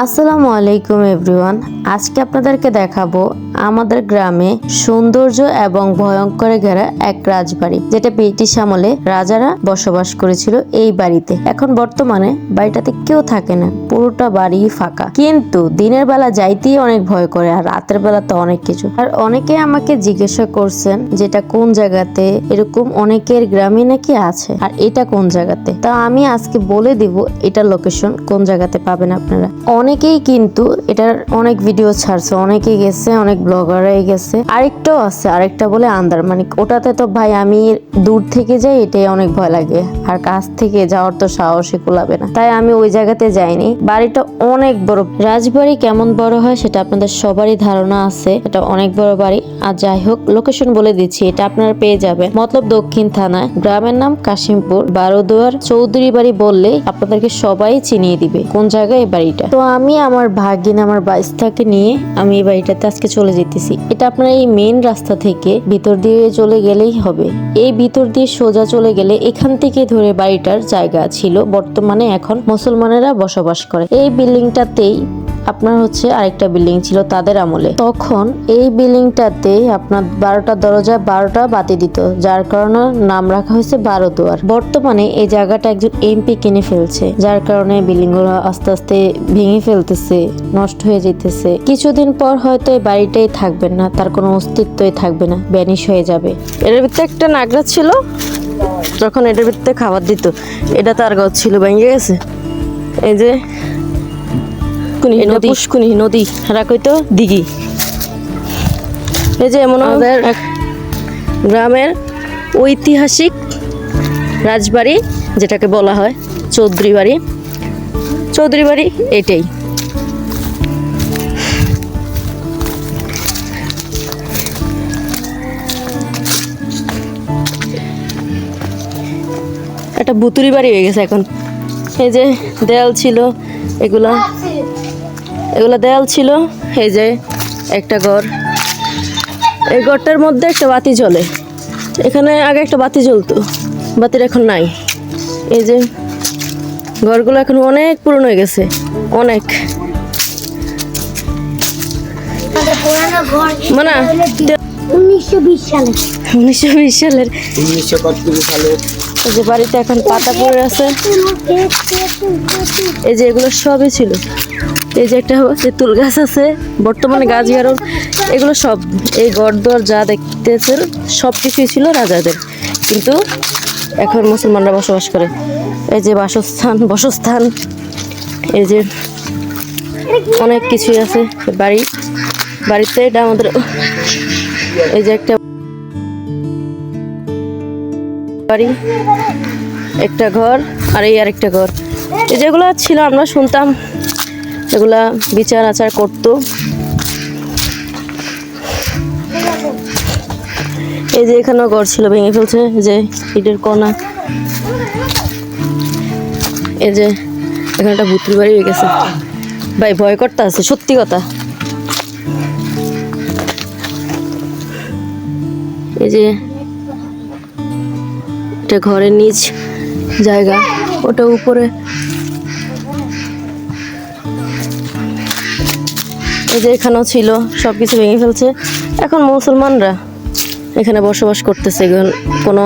আসসালামু আলাইকুম এভরিওয়ান আজকে আপনাদেরকে দেখাবো আমাদের গ্রামে সৌন্দর্য এবং ভয়ঙ্করে ঘেরা এক রাজবাড়ি, যেটা ব্রিটিশ আমলে রাজারা বসবাস করেছিল এই বাড়িতে। এখন বর্তমানে বাড়িটাতে কেউ থাকে না, পুরোটা বাড়ি ফাঁকা। কিন্তু দিনের বেলা যাইতেই অনেক ভয় করে, আর রাতের বেলা তো অনেক কিছু। আর অনেকে আমাকে জিজ্ঞাসা করছেন, যেটা কোন জায়গাতে? এরকম অনেকের গ্রামে নাকি আছে, আর এটা কোন জায়গাতে? তা আমি আজকে বলে দিব, এটার লোকেশন কোন জায়গাতে পাবেন আপনারা। অনেকেই কিন্তু এটার অনেক ভিডিও ছাড়ছে, অনেকে গেছে, অনেক ব্লগারাই গেছে। আরেকটাও আছে, আরেকটা বলে আন্দার মানে ওটাতে তো ভাই আমি দূর থেকে যাই, এটাই অনেক ভয় লাগে। আর কাছ থেকে যাওয়ার তো সাহসই কুলাবে না। তাই আমি ওই জায়গাতে যাইনি। বাড়িটা অনেক বড়। রাজবাড়ি কেমন বড় হয় সেটা আপনাদের সবারই ধারণা আছে। এটা অনেক বড় বাড়ি। আর যাই হোক লোকেশন বলে দিচ্ছি, এটা আপনারা পেয়ে যাবেন। মতলব দক্ষিণ থানায়। গ্রামের নাম কাশিমপুর। বারোদুয়ার চৌধুরী বাড়ি বললে আপনাদেরকে সবাই চিনিয়ে দিবে কোন জায়গায় এই বাড়িটা। তো আমি আমার ভাগিন আমার বাইস্তাকে নিয়ে আমি এই বাড়িটাতে আজকে চলে যেতেছি। এটা আপনার এই মেন রাস্তা থেকে ভিতর দিয়ে চলে গেলেই হবে। এই ভিতর দিয়ে সোজা চলে গেলে এখান থেকে ধরে বাড়িটার জায়গা ছিল। বর্তমানে এখন মুসলমানেরা বসবাস করে। এই বিল্ডিংটাতেই আপনার হচ্ছে আরেকটা বিল্ডিং ছিল তাদের আমলে। তখন এই বিল্ডিংটাতে আপনার বারোটা দরজা, বারোটা বাতি দিত, যার কারণে নাম রাখা হয়েছে বারো দুয়ার বর্তমানে এই জায়গাটা একজন এমপি কিনে ফেলছে, যার কারণে বিল্ডিংগুলো আস্তে আস্তে ভেঙে ফেলতেছে, নষ্ট হয়ে যেতেছে। কিছুদিন পর হয়তো এই বাড়িটাই থাকবে না, তার কোনো অস্তিত্বই থাকবে না, ব্যানিশ হয়ে যাবে। এর ভিতরে একটা নাগরা ছিল, যখন এটার ভিতরে খাবার দিত, এটা তার গছ ছিল, ভেঙে গেছে। এই যে পুষ্কুনি নদী। পুষ্কুনি নদী। রাখই তো দিঘি। এই যে এমন আমাদের গ্রামের ঐতিহাসিক রাজবাড়ি যেটাকে বলা হয় চৌধুরী বাড়ি। চৌধুরী বাড়ি এটাই। একটা বুতুরি বাড়ি হয়ে গেছে এখন। এই যে দেয়াল ছিল এগুলা এগুলো দেয়াল ছিল এই যে একটা ঘর। এই ঘরটার মধ্যে একটা বাতি জ্বলে। এখানে আগে একটা বাতি জ্বলতো বাতির এখন নাই। এই যে ঘরগুলো এখন অনেক পুরনো হয়ে গেছে অনেক। মানে উনিশশো বিশ সালে। উনিশশো বিশ সালের। উনিশশো পঁয়ত্রিশ এই যে বাড়িতে এখন পাতা পড়ে আছে। এই যে এগুলো সবই ছিল। এই যে একটা তেঁতুল গাছ আছে, বর্তমানে গাছ গারো এগুলো সব, এই গড়দর যা দেখতেছেন সব কিছুই ছিল রাজাদের। কিন্তু এখন মুসলমানরা বসবাস করে। এই যে বাসস্থান, বসস্থান, এই যে অনেক কিছুই আছে বাড়ি। বাড়িতে এটা আমাদের, এই যে একটা বাড়ি, একটা ঘর, আর এই আরেকটা ঘর। এই যেগুলো ছিল আমরা শুনতাম। এগুলা বিচার আচার করতো। এই যে এখানেও ঘর ছিল ভেঙে ফেলছে যে ইটের কণা। এই যে এখানে একটা ভুতুর বাড়ি হয়ে গেছে। ভাই, ভয় করতে আছে, সত্যি কথা। এই যে এটা ঘরের নিচ জায়গা, ওটা উপরে এই যে এখানেও ছিল সব কিছু ভেঙে ফেলছে। এখন মুসলমানরা এখানে বসবাস করতেছে কোনো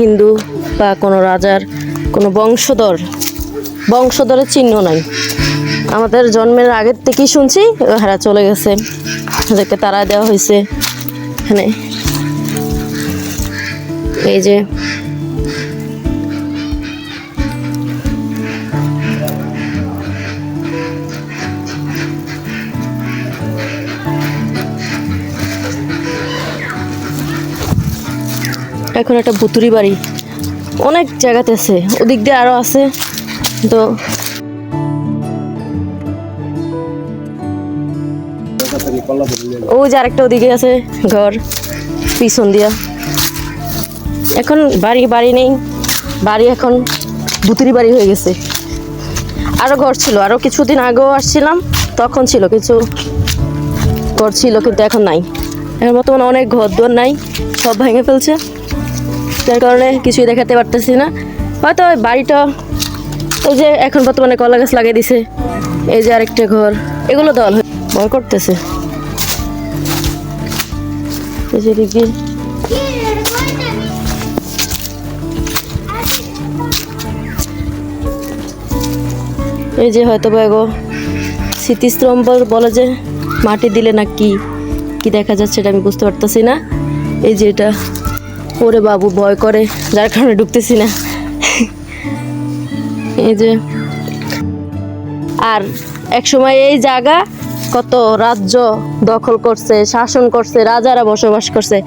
হিন্দু বা কোনো রাজার, কোনো বংশধর, বংশধরের চিহ্ন নাই। আমাদের জন্মের আগের থেকেই শুনছি হারা চলে গেছে। তারা দেওয়া হয়েছে। এখানে এই যে এখন একটা ভুতুরি বাড়ি। অনেক জায়গাতে আছে, ওদিক দিয়ে আরও আছে, তো ও যে আরেকটা ওদিকে আছে ঘর, পিছন দিয়া। এখন বাড়ি বাড়ি নেই, বাড়ি এখন ভুতুরি বাড়ি হয়ে গেছে। আরও ঘর ছিল, আরও কিছুদিন আগেও আসছিলাম, তখন ছিল কিছু ঘর ছিল, কিন্তু এখন নাই। এখন বর্তমানে অনেক ঘর দুয়ার নাই, সব ভেঙে ফেলছে। যার কারণে কিছুই দেখাতে পারতেছি না। হয়তো বাড়িটা ওই যে এখন বর্তমানে কলা গাছ লাগিয়ে দিছে। এই যে আরেকটা ঘর, এগুলো দল ভয় করতেছে। এই যে হয়তো বা এগো স্মৃতিস্তম্ভ বলে যে মাটি দিলে না কি কি দেখা যাচ্ছে এটা আমি বুঝতে পারতেছি না। এই যে এটা। ওরে বাবু, ভয় করে। যার কারণে ঢুকতেছি না। এই যে। আর এক সময় এই জায়গা কত রাজ্য দখল করছে, শাসন করছে, রাজারা বসবাস করছে,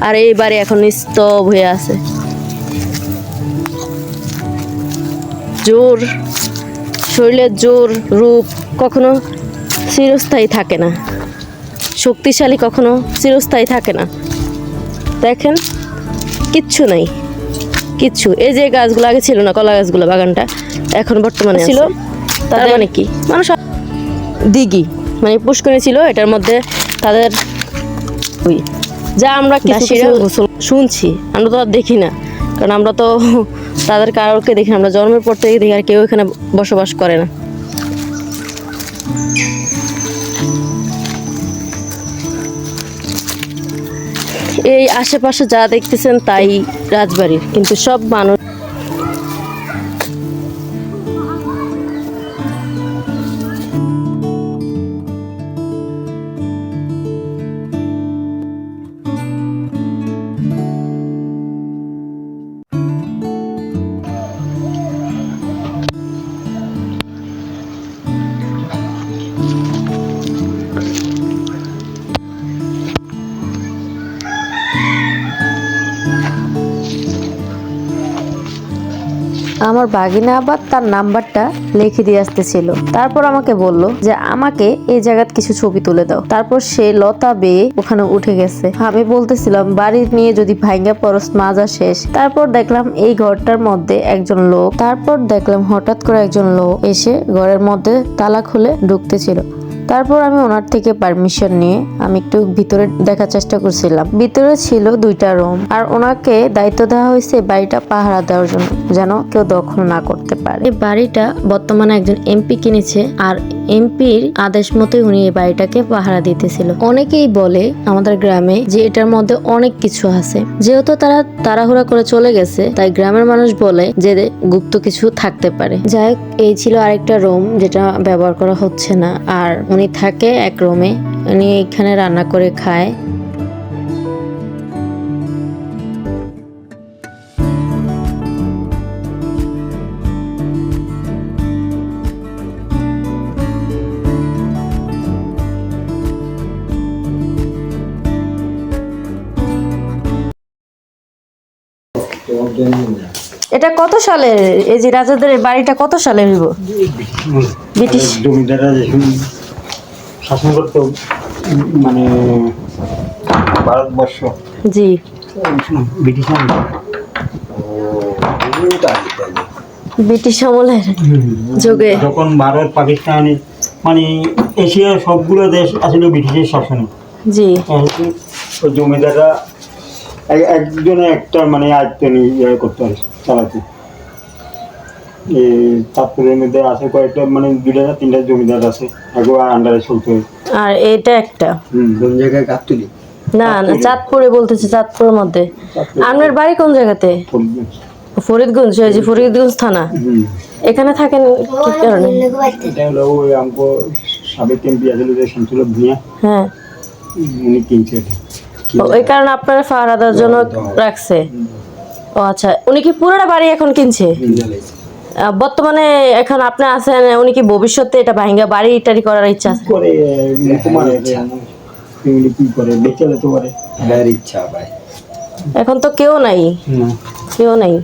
আর এই বাড়ি এখন স্তব হয়ে আছে। জোর, শরীরের জোর রূপ কখনো চিরস্থায়ী থাকে না। শক্তিশালী কখনো চিরস্থায়ী থাকে না। দেখেন কিচ্ছু নাই। কিচ্ছু। এই যে গাছগুলো আগে ছিল না কলা গাছগুলো বাগানটা এখন বর্তমানে ছিল। তার মানে কি? মানুষ দিঘি মানে পুষ্করণী ছিল এটার মধ্যে তাদের ওই যা আমরা শুনছি আমরা তো আর দেখি না। কারণ আমরা তো তাদের কারোকে দেখি আমরা জন্মের পর থেকে দেখি আর কেউ এখানে বসবাস করে না। এই আশেপাশে যা দেখতেছেন তাই রাজবাড়ির কিন্তু সব মানুষ আমার বাগিনা আবার তার নাম্বারটা লিখে দিয়ে আসতেছিল। তারপর আমাকে বলল যে, আমাকে এই জায়গার কিছু ছবি তুলে দাও। তারপর সে লতা বেয়ে ওখানে উঠে গেছে। আমি বলতেছিলাম বাড়ি নিয়ে যদি ভাঙ্গা পরশ মাজা শেষ তারপর দেখলাম এই ঘরটার মধ্যে একজন লোক। তারপর দেখলাম হঠাৎ করে একজন লোক এসে ঘরের মধ্যে তালা খুলে ঢুকতেছিল। তারপর আমি ওনার থেকে পারমিশন নিয়ে আমি একটু ভিতরে দেখার চেষ্টা করছিলাম। ভিতরে ছিল দুইটা রুম। আর ওনাকে দায়িত্ব দেওয়া হয়েছে বাড়িটা পাহারা দেওয়ার জন্য। যেন কেউ দখল না করতে পারে। এই বাড়িটা বর্তমানে একজন এমপি কিনেছে আর এমপির আদেশ মতোই উনি এই বাড়িটাকে পাহারা দিতেছিল। অনেকেই বলে আমাদের গ্রামে যে এটার মধ্যে অনেক কিছু আছে। যেহেতু তারা তাড়াহুড়া করে চলে গেছে, তাই গ্রামের মানুষ বলে যে গুপ্ত কিছু থাকতে পারে। যাই হোক, এই ছিল আরেকটা রুম যেটা ব্যবহার করা হচ্ছে না। আর উনি থাকে এক রুমে, উনি এখানে রান্না করে খায়। কত সালের এই যে রাজাদের বাড়িটা কত সালের হইব? ব্রিটিশ। জমিদাররা যখন শাসন করতো মানে ভারতবর্ষ। জি। ব্রিটিশ আমলে। ব্রিটিশ আমলের যুগে। যখন ভারত পাকিস্তান মানে এশিয়ার সবগুলো দেশ আসলে ব্রিটিশের শাসনে। জি। জমিদাররা এক- একজনে একটা মানে আয়ত্ত নিয়ে ইয়ে করতে হয়। চালাতে এই মধ্যে আছে কয়েকটা মানে দুইটা না তিনটা জমিদার আছে। এগুলো আন্ডারে চলতে হয় আর এটা একটা। কোন জায়গায় না না চাঁদপুরে। বলতেছে চাঁদপুরের মধ্যে। আপনার বাড়ি কোন জায়গাতে? ফরিদগঞ্জ। যে ফরিদগঞ্জ থানা। এখানে থাকেন কি কারণে? এটা হলো ওই আমকো সাবেক এমপি আসলে যে শামসুল ভুঁইয়া হ্যাঁ। উনি কিনছে ওই কারণে আপনারা ফাহারা দেওয়ার জন্য রাখছে। ও আচ্ছা উনি কি পুরোটা বাড়ি এখন কিনছে? বর্তমানে এখন আপনি আছেন উনি কি ভবিষ্যতে এটা ভাঙ্গা বাড়ি টাড়ি করার ইচ্ছা আছে? করে উনি তো মানে উনি কি করে বেঁচে যেতে পারে এর ইচ্ছা ভাই। এখন তো কেউ নাই। না কেউ নাই।